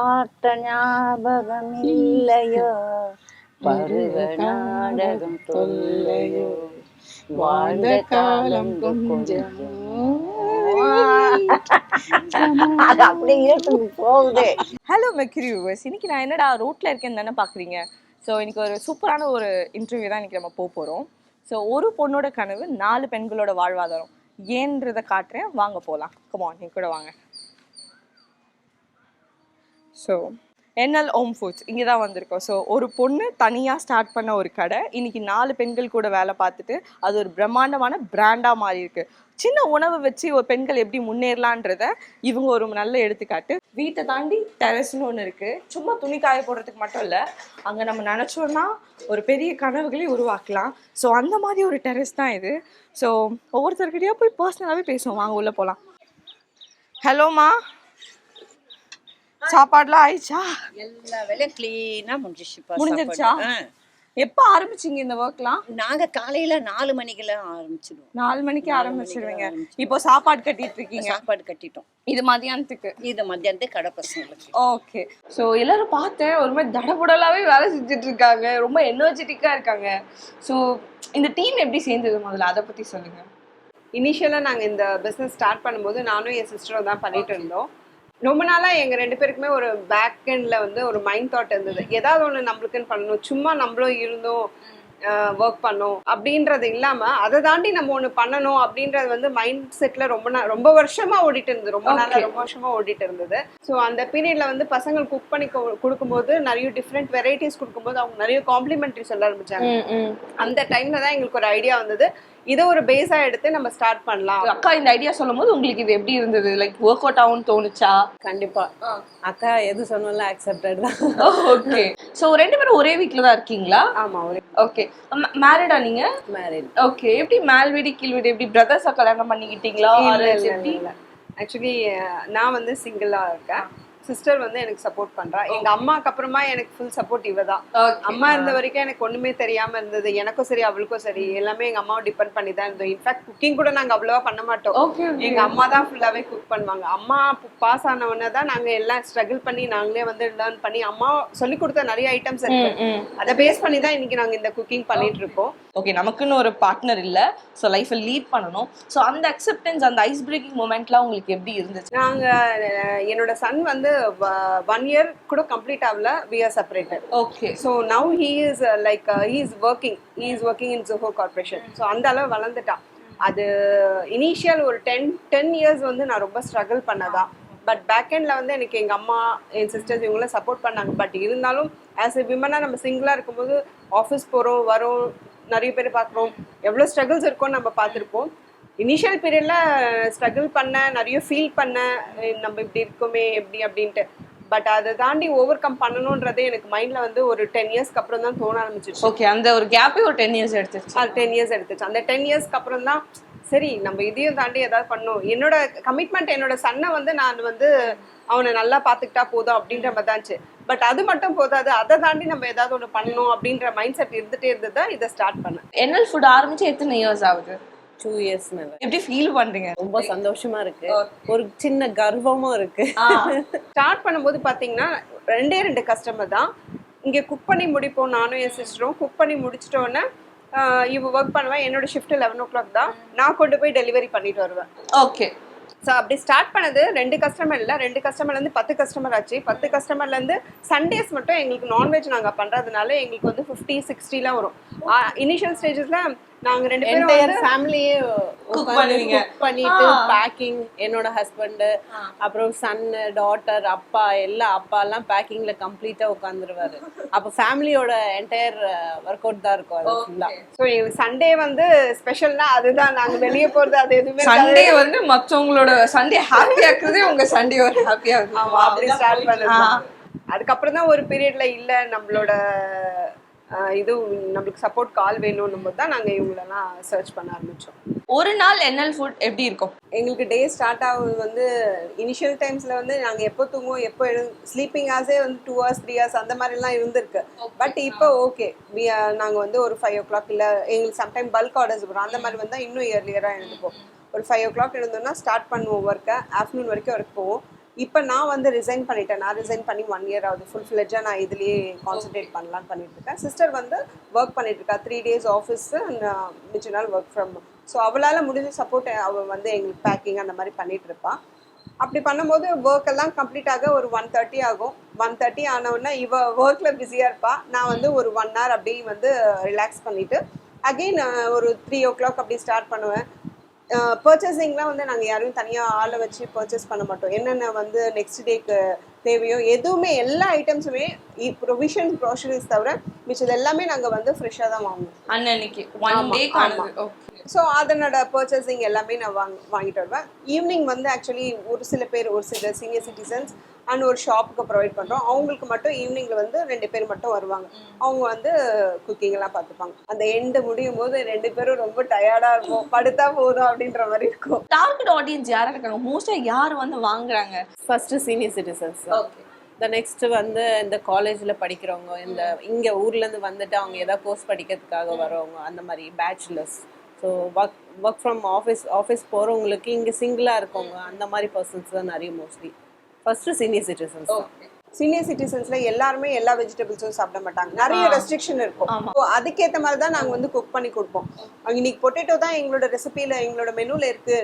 பார்த்த ஞாபகம் இல்லையோ பருவ நாடகம் தொல்லையோ? வாழ்ந்த காலம் கொஞ்சம். ஹலோ மெக்ரி வியூவர்ஸ் இன்னைக்கு நான் என்னடா ரோட்ல இருக்கேன்னு தானே பாக்குறீங்க? ஸோ இன்னைக்கு ஒரு சூப்பரான ஒரு இன்டர்வியூ தான் இன்னைக்கு நம்ம போக போறோம். ஸோ ஒரு பொண்ணோட கனவு நாலு பெண்களோட வாழ்வாதாரம். ஏன்றதை காட்டுறேன். வாங்க போகலாம் கமான் நீ கூட வாங்க. ஸோ என்எல் ஓம் ஃபுட்ஸ் இங்கே தான் வந்திருக்கோம். ஸோ ஒரு பொண்ணு தனியாக ஸ்டார்ட் பண்ண ஒரு கடை. இன்னைக்கு நாலு பெண்கள் கூட வேலை பார்த்துட்டு அது ஒரு பிரம்மாண்டமான பிராண்டாக மாறி இருக்கு. சின்ன உணவு வச்சு ஒரு பெண்கள் எப்படி முன்னேறலான்றத இவங்க ஒரு நல்ல எடுத்துக்காட்டு. வீட்டை தாண்டி டெரஸ்னு ஒன்று இருக்குது சும்மா துணி காய போடுறதுக்கு மட்டும் இல்லை. அங்கே நம்ம நினச்சோன்னா ஒரு பெரிய கனவுகளை உருவாக்கலாம். ஸோ அந்த மாதிரி ஒரு டெரஸ் தான் இது. ஸோ ஒவ்வொருத்தர்கிட்டயா போய் பர்சனலாகவே பேசுவோம். வாங்க உள்ளே போகலாம் ஹலோமா சாப்பாடுலாம் ஆயிடுச்சா? எல்லா வேலையும் கிளீனா முடிஞ்சிச்சுப்பா முடிஞ்சிருச்சா. எப்போ ஆரம்பிச்சீங்க இந்த ஒர்க்லாம் நாங்க காலையில நாலு மணிக்கெல்லாம் ஆரம்பிச்சிடுவோம். நாலு மணிக்கு ஆரம்பிச்சிருவீங்க. இப்போ சாப்பாடு கட்டிட்டு இருக்கீங்க சாப்பாடு கட்டிட்டோம். இது மதியானத்துக்கு? இது மத்தியானத்துக்கு கடை பசங்களுக்கு. ஓகே. ஸோ எல்லாரும் பார்த்தேன். ஒரு மாதிரி தடபுடலாவே வேலை செஞ்சுட்டு இருக்காங்க ரொம்ப எனர்ஜெட்டிக்காக இருக்காங்க. ஸோ இந்த டீம் எப்படி சேர்ந்தது முதல்ல? அதை பற்றி சொல்லுங்க. இனிஷியலாக நாங்கள் இந்த பிஸ்னஸ் ஸ்டார்ட் பண்ணும்போது நானும் என் சிஸ்டரும் தான் பண்ணிட்டு இருந்தோம். ரொம்ப நாளாக எங்கள் ரெண்டு பேருக்குமே ஒரு பேக் எண்டில் வந்து ஒரு மைண்ட் தாட் இருந்தது. ஏதாவது ஒன்று நம்மளுக்குன்னு பண்ணணும். சும்மா நம்மளும் இருந்தோம் ஒர்க் பண்ணோம் அப்படின்றது இல்லாமல் அதை தாண்டி நம்ம ஒன்று பண்ணணும் அப்படின்றது வந்து மைண்ட் செட்டில் ரொம்ப நாள் ரொம்ப வருஷமாக ஓடிட்டு இருந்தது. ரொம்ப நாளாக Okay. ரொம்ப வருஷமாக ஓடிட்டு இருந்தது. ஸோ அந்த பீரியடில் வந்து பசங்கள் குக் பண்ணி கொடுக்கும்போது நிறைய டிஃப்ரெண்ட் வெரைட்டிஸ் கொடுக்கும்போது அவங்க நிறைய காம்ப்ளிமெண்ட்ரி சொல்ல ஆரம்பிச்சாங்க. அந்த டைமில் தான் எங்களுக்கு ஒரு ஐடியா வந்தது. இதை ஒரு பேஸாக எடுத்து நம்ம ஸ்டார்ட் பண்ணலாம். அக்கா இந்த ஐடியா சொல்லும் போது உங்களுக்கு இது எப்படி இருந்தது? லைக் ஒர்க் அவுட் ஆகும்னு தோணுச்சா? கண்டிப்பா. அக்கா எது சொன்னாலும் அக்செப்டட் தான். ஓகே ஸோ ரெண்டு பேரும் ஒரே வீட்டில் தான் இருக்கீங்களா? ஆமா ஒரு ஓகே மேரிடா நீங்க? மேரிட் ஓகே எப்படி மேல் வீடு கீழ் வீடு எப்படி? பிரதர்ஸை கல்யாணம் பண்ணிக்கிட்டீங்களா ஆக்சுவலி நான் வந்து சிங்கிளா இருக்கேன். சிஸ்டர் வந்து எனக்கு சப்போர்ட் பண்றா. எங்க அம்மாக்கு அப்புறமா எனக்கு ஃபுல் சப்போர்ட் இவ தான். அம்மா இருந்த வரைக்கும் எனக்கு ஒண்ணுமே தெரியாம இருந்தது. எனக்கும் சரி அவளுக்கும் சரி எல்லாமே எங்க அம்மாவை டிபெண்ட் பண்ணி தான் இருந்தோம். இன்ஃபேக்ட் குக்கிங் கூட நாங்க அவ்வளவா பண்ண மாட்டோம். எங்க அம்மா தான் ஃபுல்லாவே குக் பண்ணுவாங்க. அம்மா பாஸ் ஆன உடனே தான் நாங்க எல்லாம் ஸ்ட்ரகிள் பண்ணி நாங்களே வந்து லேர்ன் பண்ணி அம்மா சொல்லி கொடுத்த நிறைய ஐட்டம்ஸ் இருக்கு. அதை பேஸ் பண்ணி தான் இன்னைக்கு நாங்க இந்த குக்கிங் பண்ணிட்டு இருக்கோம். ஓகே நமக்குன்னு ஒரு பார்ட்னர் இல்ல. ஸோ லைஃப்பை லீட் பண்ணணும். ஸோ அந்த அக்செப்டன்ஸ் அந்த ஐஸ் பிரேக்கிங் மூமெண்ட்லாம் உங்களுக்கு எப்படி இருந்துச்சு? நாங்க என்னோட சன் வந்து ஒன் இயர் கூட கம்ப்ளீட் ஆகல. We are separated okay so now he is like he is working he is working in Zoho corporation so அந்த அளவு வளர்ந்துட்டான் அது இனிஷியல் ஒரு டென் டென் இயர்ஸ் வந்து நான் ரொம்ப ஸ்ட்ரகிள் பண்ணதான் பட் பேக் எண்டில் வந்து எனக்கு எங்கள் அம்மா என் சிஸ்டர்ஸ் இவங்களாம் சப்போர்ட் பண்ணாங்க. பட் இருந்தாலும் ஆஸ் எ விமனாக நம்ம சிங்கிளாக இருக்கும்போது ஆஃபீஸ் போகிறோம் வரோம் நிறைய பேர் பார்க்குறோம். எவ்வளோ ஸ்ட்ரகிள்ஸ் இருக்கும்னு நம்ம பார்த்துருப்போம். இனிஷியல் பீரியடில் ஸ்ட்ரகிள் பண்ண நிறைய ஃபீல் பண்ண அஹ் நம்ம இப்படி இருக்கோமே எப்படி அப்படின்ட்டு. பட் அதை தாண்டி ஓவர் கம் பண்ணணுன்றதே எனக்கு மைண்டில் வந்து ஒரு டென் இயர்ஸ்க்கு அப்புறம் தான் தோண ஆரம்பிச்சிச்சு ஓகே அந்த ஒரு கேப்பே ஒரு டென் இயர்ஸ் எடுத்துச்சு அது டென் இயர்ஸ் எடுத்துச்சு அந்த டென் இயர்ஸ்க்கு அப்புறம் தான் சரி நம்ம இதையும் தாண்டி ஏதாவது பண்ணணும். என்னோட கமிட்மெண்ட் என்னோட சன்னை வந்து நான் வந்து அவனை நல்லா பார்த்துக்கிட்டா போதும் அப்படின்ற மாதிரி தான் இருந்துச்சு. பட் அது மட்டும் போதாது அதை தாண்டி நம்ம ஏதாவது ஒன்று பண்ணணும் அப்படின்ற மைண்ட் செட் இருந்துட்டே இருந்தது தான் இதை ஸ்டார்ட் பண்ணேன். என்எல் ஃபுட் ஆரம்பிச்சு எத்தனை இயர்ஸ் ஆகுது? டூ இயர்ஸ் மேல எப்படி ஃபீல் பண்றீங்க? ரொம்ப சந்தோஷமா இருக்கு. ஒரு சின்ன கர்வமும் இருக்கு. ஸ்டார்ட் பண்ணும்போது பார்த்தீங்கன்னா ரெண்டே ரெண்டு கஸ்டமர் தான். இங்கே குக் பண்ணி முடிப்போம் நானும் என் சிஸ்டரும் குக் பண்ணி முடிச்சிட்டோன்னே இவ ஒர்க் பண்ணுவேன் என்னோட ஷிஃப்ட் லெவன் ஓ கிளாக் தான். நான் கொண்டு போய் டெலிவரி பண்ணிட்டு வருவேன். ஓகே ஸோ அப்படி ஸ்டார்ட் பண்ணது ரெண்டு கஸ்டமர் இல்லை. ரெண்டு கஸ்டமர்லேருந்து பத்து கஸ்டமர் ஆச்சு. பத்து கஸ்டமர்லேருந்து சண்டேஸ் மட்டும் எங்களுக்கு நான்வெஜ் நாங்கள் பண்ணுறதுனால எங்களுக்கு வந்து ஃபிஃப்டி சிக்ஸ்டிலாம் வரும். இனிஷியல் ஸ்டேஜஸில் நாங்கள் ரெண்டு பேரும் ஃபேமிலியே பண்ணுவீங்க. பண்ணிட்டு. பேக்கிங் என்னோட ஹஸ்பண்ட் அப்புறம் சன் டாட்டர் அப்பா எல்லாம் அப்பா எல்லாம் பேக்கிங்ல கம்ப்ளீட்டா உட்காந்துருவாரு அப்ப ஃபேமிலியோட என்டையர் ஒர்க் அவுட் தான் இருக்கும் அது ஃபுல்லா எங்களுக்கு சண்டே வந்து ஸ்பெஷல்னா அதுதான். நாங்கள் வெளியே போகிறது அது எதுவுமே சண்டே வந்து மத்தவங்களோட சண்டே ஹாப்பி ஆக்குறதே உங்க சண்டே ஒரு ஹாப்பி ஆகுது. ஆமா அப்படி ஸ்டார்ட் பண்ணது. அதுக்கப்புறம் தான் ஒரு பீரியட்ல இல்ல நம்மளோட இது நம்மளுக்கு சப்போர்ட் கால் வேணும்னும் போது தான் நாங்க இவங்களெல்லாம் சர்ச் பண்ண ஆரம்பிச்சோம். ஒரு நாள் என்எல் ஃபுட் எப்படி இருக்கும்? எங்களுக்கு டே ஸ்டார்ட் ஆகுது வந்து இனிஷியல் டைம்ஸ்ல வந்து நாங்க எப்போ தூங்குவோம் எப்போ எழு ஸ்லீப்பிங் ஹார்ஸே வந்து டூ ஹவர்ஸ் த்ரீ ஹவர்ஸ் அந்த மாதிரிலாம் இருந்திருக்கு. பட் இப்போ ஓகே நாங்க வந்து ஒரு ஃபைவ் ஓ கிளாக் இல்ல எங்களுக்கு சம்டைம் பல்க் ஆர்டர்ஸ் வரும். அந்த மாதிரி வந்தா இன்னும் இயர்லியரா எழுந்துப்போம். ஒரு ஃபைவ் ஓ கிளாக் எழுந்தோம்னா ஸ்டார்ட் பண்ணுவோம் ஒர்க்கை ஆஃப்டர்நூன் வரைக்கும் ஒர்க் போவோம். இப்போ நான் வந்து ரிசைன் பண்ணிட்டேன். நான் ரிசைன் பண்ணி ஒன் இயர் ஆகுது. ஃபுல் ஃப்ளெஜாக நான் இதுலேயே கான்சென்ட்ரேட் பண்ணலான்னு பண்ணிட்டு இருக்கேன். சிஸ்டர் வந்து ஒர்க் பண்ணிட்டு இருக்கா. த்ரீ டேஸ் ஆஃபீஸ் மிச்ச நாள் ஒர்க் ஃப்ரம் ஸோ அவளால் முடிஞ்ச சப்போர்ட் அவள் வந்து எங்களுக்கு பேக்கிங் அந்த மாதிரி பண்ணிட்டு இருப்பாள் அப்படி பண்ணும்போது ஒர்க் எல்லாம் கம்ப்ளீட் ஆக ஒரு ஒன் தேர்ட்டி ஆகும். ஒன் தேர்ட்டி ஆனவுடனே இவ ஒர்க்கில் பிஸியாக இருப்பா. நான் வந்து ஒரு ஒன் ஹவர் அப்படியே வந்து ரிலாக்ஸ் பண்ணிவிட்டு அகெயின் uh, ஒரு த்ரீ ஓ கிளாக் அப்படி ஸ்டார்ட் பண்ணுவேன். பர்ச்சேசிங்லாம் வந்து நாங்கள் யாரையும் தனியாக ஆளை வச்சு பர்ச்சேஸ் பண்ண மாட்டோம். என்னென்ன வந்து நெக்ஸ்ட் டேக்கு தேவையோ எதுவுமே எல்லா ஐட்டம்ஸுமே ப்ரொவிஷன் க்ரோசரிஸ் தவிர மிச்சது எல்லாமே நாங்கள் வந்து ஃப்ரெஷ்ஷாக தான் வாங்குவோம். அன்னன்னைக்கு. ஒன் டே ஸோ அதனோட பர்ச்சேசிங் எல்லாமே நான் வாங்க வாங்கிட்டு வருவேன். ஈவினிங் வந்து ஆக்சுவலி ஒரு சில பேர் ஒரு சில சீனியர் சிட்டிசன்ஸ் அண்ட் ஒரு ஷாப்புக்கு ப்ரொவைட் பண்ணுறோம் அவங்களுக்கு மட்டும் ஈவினிங்கில் வந்து ரெண்டு பேர் மட்டும் வருவாங்க. அவங்க வந்து குக்கிங் எல்லாம் பார்த்துப்பாங்க. அந்த எண்டு முடியும் போது ரெண்டு பேரும் ரொம்ப டயர்டாக இருக்கும் படுத்தா போதும் அப்படின்ற மாதிரி இருக்கும். டார்கெட் ஆடியன்ஸ் யாரா இருக்காங்க? மோஸ்டா யார் வந்து வாங்குறாங்க? ஃபர்ஸ்ட் சீனியர் சிட்டிசன்ஸ் இந்த நெக்ஸ்ட் வந்து இந்த காலேஜ்ல படிக்கிறவங்க இந்த இங்க ஊர்ல இருந்து வந்துட்டு அவங்க ஏதாவது கோர்ஸ் படிக்கிறதுக்காக வரவங்க அந்த மாதிரி bachelors so work work from office office போறவங்களுக்கு இங்க சிங்கிளா இருக்கவங்க அந்த மாதிரி பர்சன்ஸ் தான் நிறைய mostly first senior citizens senior சிட்டிசன்ஸ்ல எல்லாருமே எல்லா வெஜிடபிள்ஸும் சாப்பிட மாட்டாங்க. நிறைய ரெஸ்ட்ரிக்ஷன் இருக்கும். So, அதுக்கேத்த மாதிரி தான் நாங்க வந்து குக் பண்ணி கொடுப்போம். இன்னைக்கு பொட்டேட்டோ தான் எங்களோட ரெசிபியில எங்களோட மெனுல இருக்கு.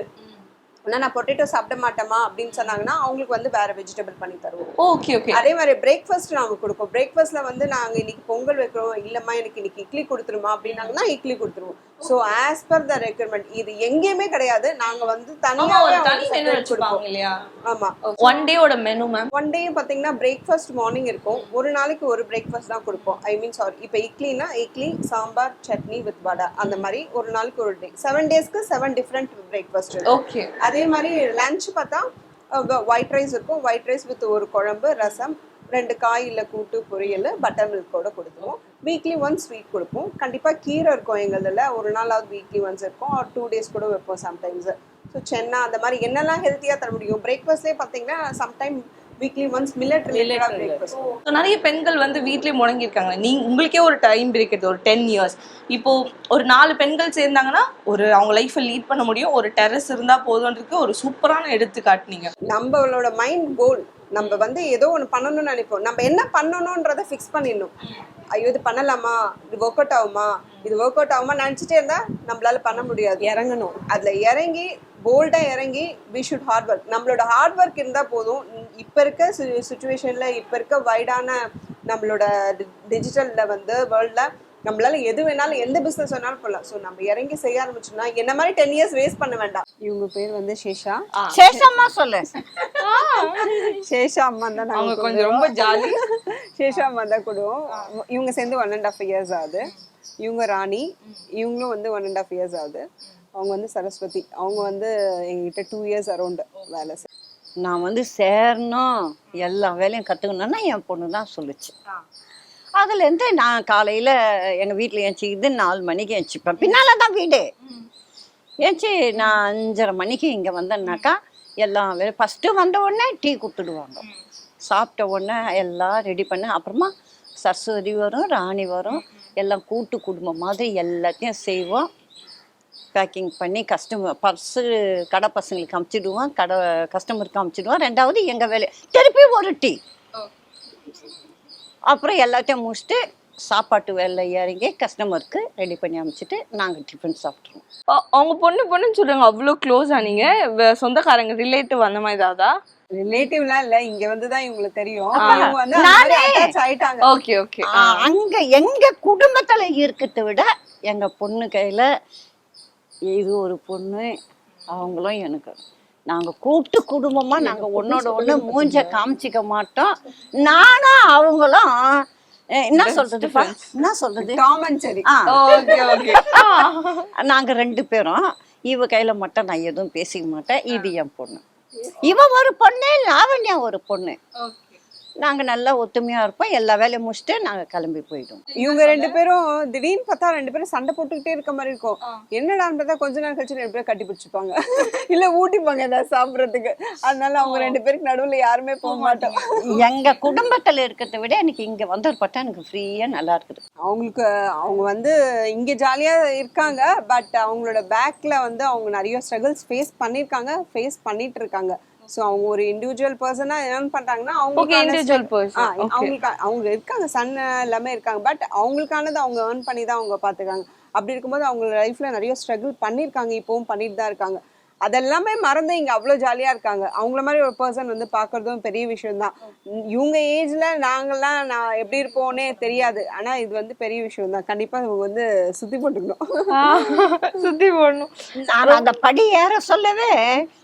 ஆனா நான் பொட்டேட்டோ சாப்பிட மாட்டேமா அப்படின்னு சொன்னாங்கன்னா அவங்களுக்கு வந்து வேற வெஜிடபிள் பண்ணி தருவோம். ஓகே ஓகே அதே மாதிரி பிரேக்ஃபாஸ்ட் நாங்க கொடுப்போம் பிரேக்ஃபாஸ்ட்ல வந்து நாங்க இன்னைக்கு பொங்கல் வைக்கிறோம் இல்லம்மா எனக்கு இன்னைக்கு இட்லி கொடுத்துருமா அப்படின்னாங்கன்னா இட்லி கொடுத்துருவோம். So as per the requirement இது எங்கேயுமே கிடையாது. நாங்க வந்து தனியாக ஆமா ஒன் டேவோட மெனு மேம் ஒன் டே பார்த்தீங்கன்னா பிரேக்ஃபாஸ்ட் மார்னிங் இருக்கும். ஒரு நாளைக்கு ஒரு பிரேக்ஃபாஸ்ட் தான் கொடுப்போம். ஐ மீன் சாரி இப்போ இட்லினா இட்லி சாம்பார் சட்னி வித் வடை. அந்த மாதிரி ஒரு நாளைக்கு ஒரு டே செவன் டேஸ்க்கு செவன் டிஃப்ரெண்ட் பிரேக்ஃபாஸ்ட் ஓகே அதே அதே மாதிரி லன்ச் பார்த்தா ஒயிட் ரைஸ் இருக்கும். ஒயிட் ரைஸ் வித் ஒரு குழம்பு ரசம் ரெண்டு காய் இல்லை கூட்டு பொரியல் பட்டர் மில்கோட கொடுத்துருவோம். வீக்லி ஒன்ஸ் ஸ்வீட் கொடுப்போம். கண்டிப்பாக கீரை இருக்கும் எங்களதில். ஒரு நாளாவது வீக்லி ஒன்ஸ் இருக்கும். ஒரு டூ டேஸ் கூட வைப்போம் சம்டைம்ஸ் ஸோ சென்னா அந்த மாதிரி என்னெல்லாம் ஹெல்த்தியாக தர முடியும்? பிரேக்ஃபாஸ்ட்லேயே பார்த்தீங்கன்னா சம்டைம் வீக்லி ஒன்ஸ் மில்லட் ரிலேட்டடாக நிறைய பெண்கள் வந்து வீட்லயே முடங்கியிருக்காங்க. நீங்க உங்களுக்கே ஒரு டைம் இருக்குது ஒரு டென் இயர்ஸ் இப்போ ஒரு நாலு பெண்கள் சேர்ந்தாங்கன்னா ஒரு அவங்க லைஃப்பை லீட் பண்ண முடியும். ஒரு டெரஸ் இருந்தா போதுன்றதுக்கு ஒரு சூப்பரான எடுத்துக்காட்டு நீங்க. நம்மளோட மைண்ட் கோல் நம்ம வந்து ஏதோ ஒன்று பண்ணணும்னு நினைப்போம். நம்ம என்ன பண்ணணுன்றதை ஃபிக்ஸ் பண்ணிடணும். ஐயோ இது பண்ணலாமா? இது ஒர்க் அவுட் ஆகுமா? இது ஒர்க் அவுட் ஆகுமா நினச்சிட்டே இருந்தா நம்மளால பண்ண முடியாது. இறங்கணும். அதுல இறங்கி போல்டா இறங்கி வி ஷுட் ஹார்ட் ஒர்க் நம்மளோட ஹார்ட் ஒர்க் இருந்தா போதும். இப்போ இருக்க சுச்சுவேஷன்ல இப்போ இருக்க வைடான நம்மளோட டிஜிட்டல்ல வந்து வேர்ல்ட்ல நம்மளால எது வேணாலும் எந்த பிசினஸ் வேணாலும் பண்ணலாம். ஸோ நம்ம இறங்கி செய்ய ஆரம்பிச்சோம்னா என்ன மாதிரி டென் இயர்ஸ் வேஸ்ட் பண்ண வேண்டாம். இவங்க பேர் வந்து சேஷா. சேஷம்மா சொல்லு. சேஷா அம்மா தான் அவங்க கொஞ்சம் ரொம்ப ஜாலி சேஷா அம்மா தான் கூடுவோம் இவங்க சேர்ந்து ஒன் அண்ட் ஆஃப் இயர்ஸ் ஆகுது. இவங்க ராணி. இவங்களும் வந்து ஒன் அண்ட் ஆஃப் இயர்ஸ் ஆகுது. அவங்க வந்து சரஸ்வதி. அவங்க வந்து எங்ககிட்ட டூ இயர்ஸ் அரௌண்ட் வேலை செய். நான் வந்து சேரணும் எல்லா வேலையும் கற்றுக்கணும்னா என் பொண்ணு தான் சொல்லுச்சு. அதுலேருந்து நான் காலையில் எங்கள் வீட்டில் ஏஞ்சிக்கிது நாலு மணிக்கு ஏஞ்சிப்பேன் பின்னால் தான் வீடு. ஏஞ்சி நான் அஞ்சரை மணிக்கு இங்கே வந்தேன்னாக்கா எல்லாம் வேலை ஃபஸ்ட்டு வந்த உடனே டீ கொடுத்துடுவாங்க. சாப்பிட்ட உடனே எல்லாம் ரெடி பண்ண அப்புறமா சரஸ்வதி வரும் ராணி வரும். எல்லாம் கூட்டு குடும்பம் மாதிரி எல்லாத்தையும் செய்வோம். பேக்கிங் பண்ணி கஸ்டமர் பர்ஸு கடை பசங்களுக்கு அமுச்சிடுவோம் கடை கஸ்டமருக்கு அமுச்சிடுவோம் ரெண்டாவது எங்கள் வேலை திருப்பி ஒரு டீ. அப்புறம் எல்லாத்தையும் முடிச்சுட்டு சாப்பாட்டு வேலை இறங்கி கஸ்டமருக்கு ரெடி பண்ணி அமுச்சிட்டு நாங்கள் டிஃபன் சாப்பிட்ருவோம் அவங்க பொண்ணு பொண்ணுன்னு சொல்றாங்க அவ்வளோ க்ளோஸ் ஆனீங்க சொந்தக்காரங்க ரிலேட்டிவ் அந்த மாதிரி ஏதாவதா? ரிலேட்டிவ்லாம் இல்ல இங்க வந்து தான் இவங்களுக்கு தெரியும் ஆயிட்டாங்க. ஓகே ஓகே அங்க எங்க குடும்பத்துல இருக்கிறத விட எங்க பொண்ணு கையில இது ஒரு பொண்ணு அவங்களும் எனக்கு. நாங்க கூட்டு குடும்பமா நாங்க ஒன்னோட ஒண்ணு மூஞ்ச காமிச்சிக்க மாட்டோம். நானும் அவங்களும் என்ன சொல்றதுப்பா? என்ன சொல்றது? ஓகே நாங்க ரெண்டு பேரும் இவ கையில மட்டும் நான் எதுவும் பேசிக்க மாட்டேன். இது என் பொண்ணு. இவ ஒரு பொண்ணு லாவண்யா ஒரு பொண்ணு? நாங்க நல்லா ஒத்துமையா இருப்போம். எல்லா வேலையும் முடிச்சுட்டு நாங்க கிளம்பி போயிடுவோம். இவங்க ரெண்டு பேரும் திடீர்னு பார்த்தா ரெண்டு பேரும் சண்டை போட்டுக்கிட்டே இருக்க மாதிரி இருக்கும். என்னடான்னு பார்த்தா கொஞ்ச நேரம் கழிச்சு ரெண்டு பேரும் கட்டி பிடிச்சிப்பாங்க. இல்ல ஊட்டிப்பாங்க ஏதாவது சாப்பிடறதுக்கு. அதனால அவங்க ரெண்டு பேருக்கு நடுவுல யாருமே போக மாட்டோம். எங்க குடும்பத்துல இருக்கிறத விட எனக்கு இங்க வந்து பட்டா எனக்கு ஃப்ரீயா நல்லா இருக்குது. அவங்களுக்கு அவங்க வந்து இங்க ஜாலியா இருக்காங்க. பட் அவங்களோட பேக்ல வந்து அவங்க நிறைய ஸ்ட்ரகிள்ஸ் ஃபேஸ் பண்ணிருக்காங்க ஃபேஸ் பண்ணிட்டு இருக்காங்க. ஸோ அவங்க ஒரு இண்டிவிஜுவல் பர்சனா ஏர்ன் பண்றாங்கன்னா ஓகே இண்டிவிஜுவல் பர்சன் அவங்களுக்கு அவங்க இருக்காங்க சன் எல்லாமே இருக்காங்க. பட் அவங்களுக்கானது அவங்க ஏர்ன் பண்ணி தான் அவங்க பார்த்துக்காங்க அப்படி இருக்கும்போது அவங்க லைஃப்ல நிறைய ஸ்ட்ரகிள் பண்ணியிருக்காங்க இப்போவும் பண்ணிட்டு தான் இருக்காங்க. அதெல்லாமே மறந்து இங்க அவ்வளோ ஜாலியா இருக்காங்க. அவங்கள மாதிரி ஒரு பர்சன் வந்து பார்க்கறதும் பெரிய விஷயம் தான் இவங்க ஏஜ்ல நாங்கெல்லாம் நான் எப்படி இருப்போன்னே தெரியாது. ஆனா இது வந்து பெரிய விஷயம் தான் கண்டிப்பா இவங்க வந்து சுத்தி போட்டுக்கணும். சுத்தி போடணும். நான் அந்த படி ஏற சொல்லவே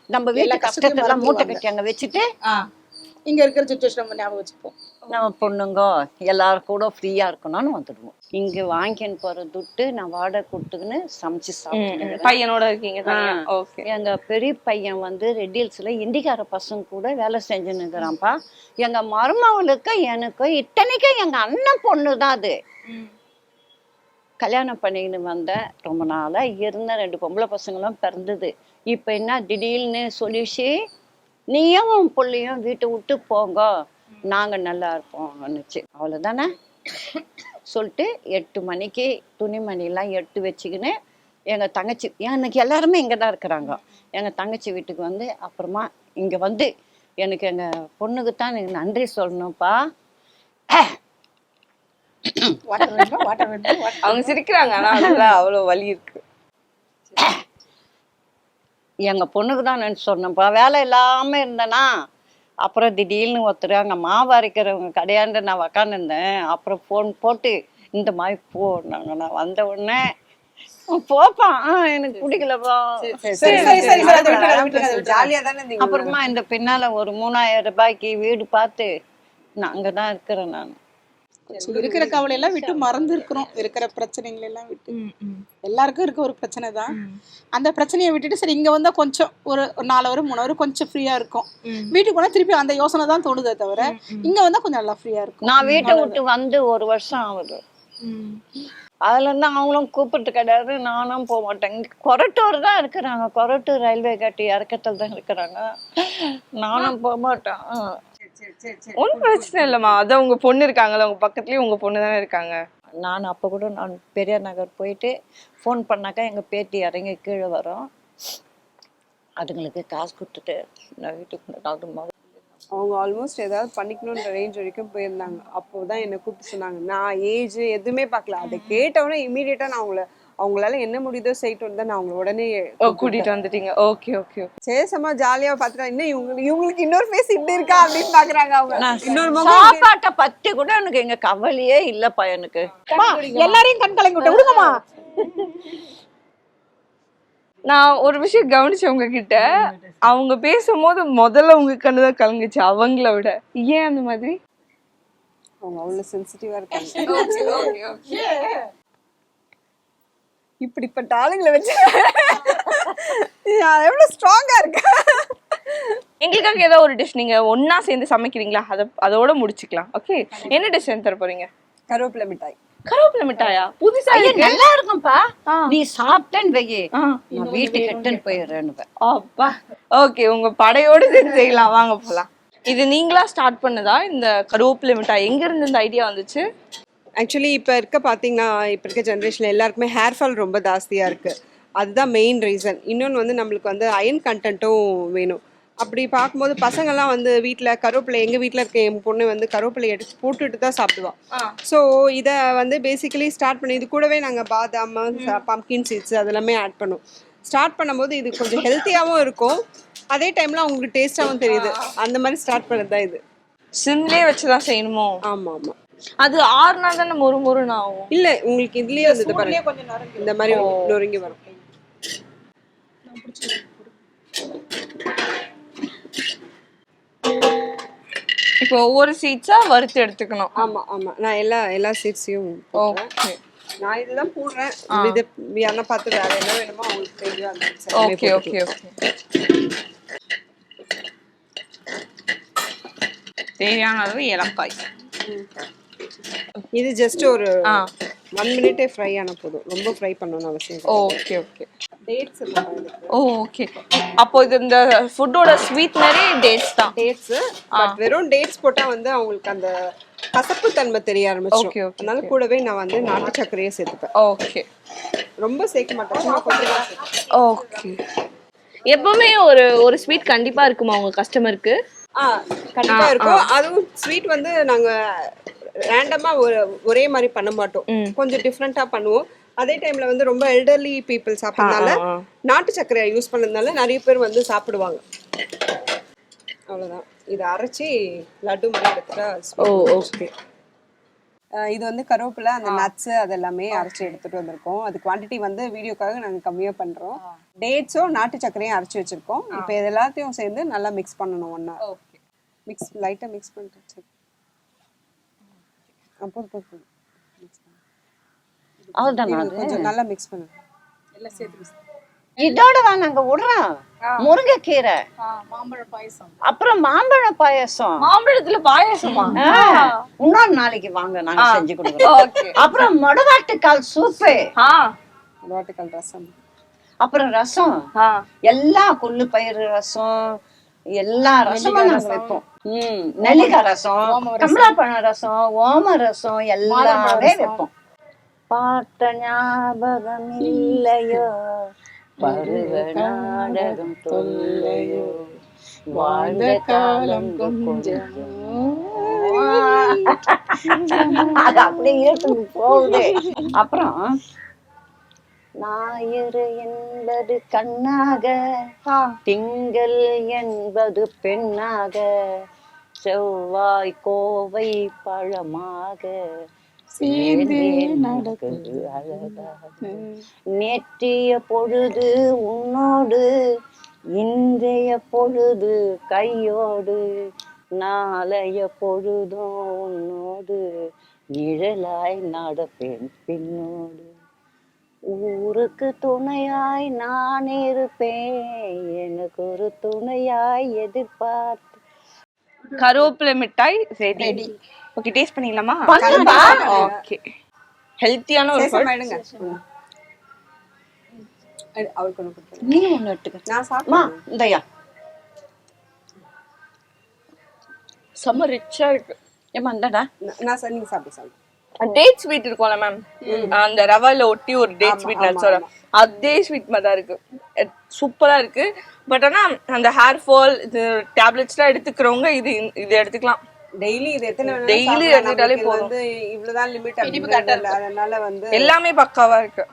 நம்ம வீட்டு எல்லா கஷ்டத்தையும் கஷ்டத்தெல்லாம் மூட்டை. கட்டி அங்க வச்சுட்டு இங்க இருக்கிற சுச்சுவேஷன் நம்ம ஞாபகம் வச்சுப்போம். நம்ம பொண்ணுங்க எல்லாரும் கூட ஃப்ரீயா இருக்கணும்னு வந்துடுவோம். இங்க வாங்கின்னு போற துட்டு நான் வாடகை கொடுத்துக்கின்னு சமைச்சு சாப்பிட்டு பையனோட இருக்கீங்க. ஓகே. எங்க பெரிய பையன் வந்து ரெட்டில்ஸ்ல இந்திக்கார பசங்க கூட வேலை செஞ்சுன்னு இருக்கிறான்ப்பா. எங்க மருமவளுக்கு எனக்கு இத்தனைக்கும் எங்க அண்ணன் பொண்ணு தான் அது. கல்யாணம் பண்ணிக்கின்னு வந்தேன். ரொம்ப நாளா இருந்த ரெண்டு பொம்பளை பசங்களும் பிறந்தது. இப்ப என்ன திடீர்னு சொல்லிச்சு நீயும் உன் பிள்ளையும் வீட்டை விட்டு போங்க. நாங்க நல்லா இருப்போம்னுச்சு அவ்வளவுதானே? சொல்லிட்டு எட்டு மணிக்கு துணிமணிலாம் எடுத்து வச்சுக்கின்னு எங்க தங்கச்சி எனக்கு எல்லாருமே இங்க தான் இருக்கிறாங்க. எங்க தங்கச்சி வீட்டுக்கு வந்து அப்புறமா இங்க வந்து எனக்கு எங்க பொண்ணுக்கு தான் எனக்கு நன்றி சொல்லணும்ப்பா. அவங்க சிரிக்கிறாங்க ஆனா அதுல அவ்வளவு வலி இருக்கு. எங்க பொண்ணுக்கு தான் சொன்னேன்ப்பா வேலை இல்லாம இருந்தேனா அப்புறம் திடீர்னு ஒருத்தர் அங்க மாவு அரைக்கிறவங்க கடையாண்டு நான் உக்காந்துருந்தேன் அப்புறம் ஃபோன் போட்டு இந்த மாதிரி போனாங்க நான் வந்த உடனே "உம், போப்பா ஆ, எனக்கு பிடிக்கலப்பா அப்புறமா இந்த பின்னால ஒரு மூணாயிரம் ரூபாய்க்கு வீடு பார்த்து நான் அங்கதான் இருக்கிறேன் நான் இருக்கிற கவலை எல்லாம் விட்டு மறந்து இருக்கிறோம் இருக்கிற பிரச்சனைகள் எல்லாம் விட்டு எல்லாருக்கும் இருக்க ஒரு பிரச்சனை தான். அந்த பிரச்சனையை விட்டுட்டு சரி இங்க வந்தா கொஞ்சம் ஒரு நாலு வரும் மூணு வரும் கொஞ்சம் ஃப்ரீயா இருக்கும். வீட்டுக்கு போனா திருப்பி அந்த யோசனை தான் தோணுதே தவிர இங்க வந்தா கொஞ்சம் நல்லா ஃப்ரீயா இருக்கும். நான் வீட்டை விட்டு வந்து ஒரு வருஷம் ஆகுது. அதுல இருந்து அவங்களும் கூப்பிட்டு கிடையாது நானும் போக மாட்டேன். கொரட்டூர் தான் இருக்கிறாங்க. கொரட்டூர் ரயில்வே கட்டி இறக்கத்தில் தான் இருக்கிறாங்க. நானும் போக மாட்டேன். ஒன்றும் பிரச்சனை இல்லைம்மா. அதான் உங்க பொண்ணு இருக்காங்கல்ல உங்க பக்கத்துலயும் உங்க பொண்ணு தானே இருக்காங்க. நான் அப்போ கூட நான் பெரியார் நகர் போயிட்டு ஃபோன் பண்ணாக்கா எங்கள் பேத்தி இறங்கி கீழே வரும். அதுங்களுக்கு காசு கொடுத்துட்டு நான் வீட்டுக்கு டாக்டர் அவங்க ஆல்மோஸ்ட் ஏதாவது பண்ணிக்கணுன்ற ரேஞ்ச் வரைக்கும் போயிருந்தாங்க. அப்போதான் என்னை கூப்பிட்டு சொன்னாங்க. நான் ஏஜ் எதுவுமே பார்க்கல. அதை கேட்டவுடனே இமீடியட்டா நான் அவங்கள அவங்களால என்ன முடியுதோ செய்யட்டும் தான் நான் அவங்கள உடனே கூட்டிட்டு வந்துட்டீங்க. ஓகே ஓகே சேசமா ஜாலியா பாத்துட்டா. இன்னும் இவங்களுக்கு இவங்களுக்கு இன்னொரு ஃபேஸ் இப்படி இருக்கா அப்படின்னு பாக்குறாங்க அவங்க. இன்னொரு சாப்பாட்டை பத்தி கூட எனக்கு எங்க கவலையே இல்லப்பா எனக்கு. எல்லாரையும் கண் கலங்கி விட்ட விடுங்கம்மா. நான் ஒரு விஷயம் கவனிச்சேன் உங்ககிட்ட. அவங்க பேசும்போது முதல்ல உங்க கண்ணு தான் கலங்குச்சு அவங்கள விட. ஏன் அந்த மாதிரி? அவங்க அவ்வளவு சென்சிட்டிவா இருக்காங்க. இப்படிப்பட்ட ஆளுங்களை வச்சு. நான் எவ்வளவு ஸ்ட்ராங்கா இருக்கேன். எங்களுக்காக ஏதோ ஒரு டிஷ் நீங்க ஒண்ணா சேர்ந்து சமைக்கிறீங்களா? அத அதோட முடிச்சுக்கலாம். ஓகே என்ன டிஷ் தர போறீங்க? கருவேப்பிலை மிட்டாய். கருவேப்பிலை மிட்டாயா? புதுசா இருக்கு. நல்லா இருக்கும்பா. நீ சாப்பிட்டேன்னு வையே. ஆ. நான் வீட்டுக்கு எட்டுன்னு போயிடுறேன்னு அப்பா. ஓகே உங்க படையோட சேர்ந்து செய்யலாம். வாங்க போலாம். இது நீங்களா ஸ்டார்ட் பண்ணதா? இந்த கருவேப்பிலை மிட்டாய். எங்க இருந்து இந்த ஐடியா வந்துச்சு? ஆக்சுவலி இப்போ இருக்க பார்த்தீங்கன்னா இப்போ இருக்க ஜென்ரேஷனில் எல்லாருக்குமே ஹேர் ஃபால் ரொம்ப ஜாஸ்தியாக இருக்குது அதுதான் மெயின் ரீசன் இன்னொன்று வந்து நம்மளுக்கு வந்து அயன் கண்டென்ட்டும் வேணும். அப்படி பார்க்கும்போது பசங்கள்லாம் வந்து வீட்டில் கருவேப்பிலை எங்கள் வீட்டில் இருக்க என் பொண்ணு வந்து கருவேப்பிலை எடுத்து போட்டுட்டு தான் சாப்பிடுவாள் ஸோ இதை வந்து பேசிக்கலி ஸ்டார்ட் பண்ணி இது கூடவே நாங்கள் பாதாம் பம்கின் சீட்ஸ் அதெல்லாமே ஆட் பண்ணுவோம் ஸ்டார்ட் பண்ணும்போது இது கொஞ்சம் ஹெல்த்தியாகவும் இருக்கும். அதே டைமில் அவங்களுக்கு டேஸ்ட்டாகவும் தெரியுது. அந்த மாதிரி ஸ்டார்ட் பண்ணது தான் இது. சிம்லே வச்சுதான் செய்யணுமோ? ஆமாம் ஆமாம் அது ஆறுனா தானே மொறு மொறுன்னு ஆகும். இல்லை உங்களுக்கு இதுலேயே வந்து பாருங்க. இந்த மாதிரி நொறுங்கி வரும். இப்போ ஒவ்வொரு சீட்ஸா வறுத்து எடுத்துக்கணும். ஆமா ஆமா. நான் எல்லா எல்லா சீட்ஸையும் ஓகே. நான் இதுதான் போடுறேன். இது யாரா பார்த்து வேற என்ன வேணுமோ அவங்களுக்கு தெரியும் ஓகே ஓகே ஓகே. தேவையான அளவு ஏலக்காய். இது ஜஸ்ட் ஒரு ஒன் மினிட்டே ஃப்ரை ஆன போதும். ரொம்ப ஃப்ரை பண்ணணும்னு அவசியம் okay okay dates oh okay அப்போ இது இந்த ஃபுட்டோட ஸ்வீட்னரே டேட்ஸ் தான். டேட்ஸ் வெறும் டேட்ஸ் போட்டா வந்து அவங்களுக்கு அந்த கசப்பு தன்மை தெரிய ஆரம்பிச்சிடும் அதனால கூடவே நான் வந்து நாட்டு சர்க்கரையே சேர்த்துப்பேன். ஓகே ரொம்ப சேர்க்க மாட்டேன். சும்மா கொஞ்சமா. ஓகே எப்பவுமே ஒரு ஒரு ஸ்வீட் கண்டிப்பா இருக்குமா உங்க கஸ்டமருக்கு ஆ கண்டிப்பா இருக்கும். அதுவும் ஸ்வீட் வந்து நாங்க ரேண்டமா ஒரு ஒரே மாதிரி பண்ண மாட்டோம். கொஞ்சம் டிஃப்ரெண்டா பண்ணுவோம். அதே டைம்ல வந்து ரொம்ப எல்டர்லி பீப்புள் சாப்பிட்றதுனால நாட்டு சர்க்கரையை யூஸ் பண்ணதுனால நிறைய பேர் வந்து சாப்பிடுவாங்க. அவ்வளவுதான். இதை அரைச்சி லட்டு மாதிரி எடுத்துட்டா ஓ. ஓகே இது வந்து கருவேப்பிலை அந்த நட்ஸ் அது எல்லாமே அரைச்சி எடுத்துட்டு வந்திருக்கோம். அது குவாண்டிட்டி வந்து வீடியோக்காக நாங்க கம்மியா பண்றோம். டேட்ஸும் நாட்டு சர்க்கரையும் அரைச்சி வச்சிருக்கோம். இப்போ இது எல்லாத்தையும் சேர்ந்து நல்லா மிக்ஸ் பண்ணணும் ஒண்ணா. மிக்ஸ் லைட்டா மிக்ஸ் பண்ணிட்டு போதும் போதும் போதும். அவ்வளோதானா கொஞ்சம் நல்லா மிக்ஸ் பண்ணு. இதோட தான் நாங்க விடுறோம் முருங்கைக்கீரை. மாம்பழ பாயசம். அப்புறம் மாம்பழ பாயசம். மாம்பழத்துல பாயாசமா? இன்னொரு நாளைக்கு வாங்க நாங்க செஞ்சு கொடுக்குறோம். அப்புறம் மொடவாட்டுக்கால் சூப்பு. ஆ. வாட்டுக்கல் ரசம். அப்புறம் ரசம். எல்லா கொள்ளு பயிறு ரசம் எல்லா ரசமும் நாங்க வைப்போம். ம் நெல்லிக்காய் ரசம் கமலாப்பழம் ரசம். ஓம ரசம் எல்லாமே வைப்போம். பார்த்த ஞாபகம் இல்லையோ? பருவ நாடகம் தொல்லையோ வாழ்ந்த காலம் கொஞ்சம். அது அப்படியே போகுது. அப்புறம் ஞாயிறு என்பது கண்ணாக திங்கள் என்பது பெண்ணாக செவ்வாய் கோவை பழமாக சேர்ந்தே நடக்குது அழகாக. நேற்றைய பொழுது உன்னோடு இன்றைய பொழுது கையோடு நாளைய பொழுதும் உன்னோடு நிழலாய் நடப்பேன் பின்னோடு. ஊருக்கு துணையாய் நான் இருப்பேன். எனக்கு ஒரு துணையாய் எதிர்பார்த்து. கருவேப்பிலை மிட்டாய் ரெடி. ஓகே டேஸ்ட் பண்ணிடலாமா? பண்ணுப்பா. ஓகே. ஹெல்த்தியான ஒரு. எடுங்க அவருக்கு ஒன்று நீ ஒண்ணு எடுத்துக்க. நான் சாப்பிடுவேன் இந்தயா. செம்ம ரிச்சா இருக்கு. ஏமா இந்தடா. நான் சார் நீங்க சாப்பிடு சாப்பிடு டேட் ஸ்வீட் இருக்கும்ல மேம் அந்த ரவால ஒட்டி ஒரு டேட் ஸ்வீட் நட்ஸோட அதே ஸ்வீட் மாதிரி தான் இருக்கு சூப்பரா இருக்கு. பட் ஆனா அந்த ஹேர் ஃபால் இது டேப்லெட்ஸ்லாம் எடுத்துக்கிறவங்க இது இது எடுத்துக்கலாம். டெய்லி இது எத்தனை. எடுத்துக்கிட்டாலே நமக்கு போதும். வந்து இவ்வளவுதான் லிமிட் அதனால வந்து எல்லாமே பக்காவா இருக்கு.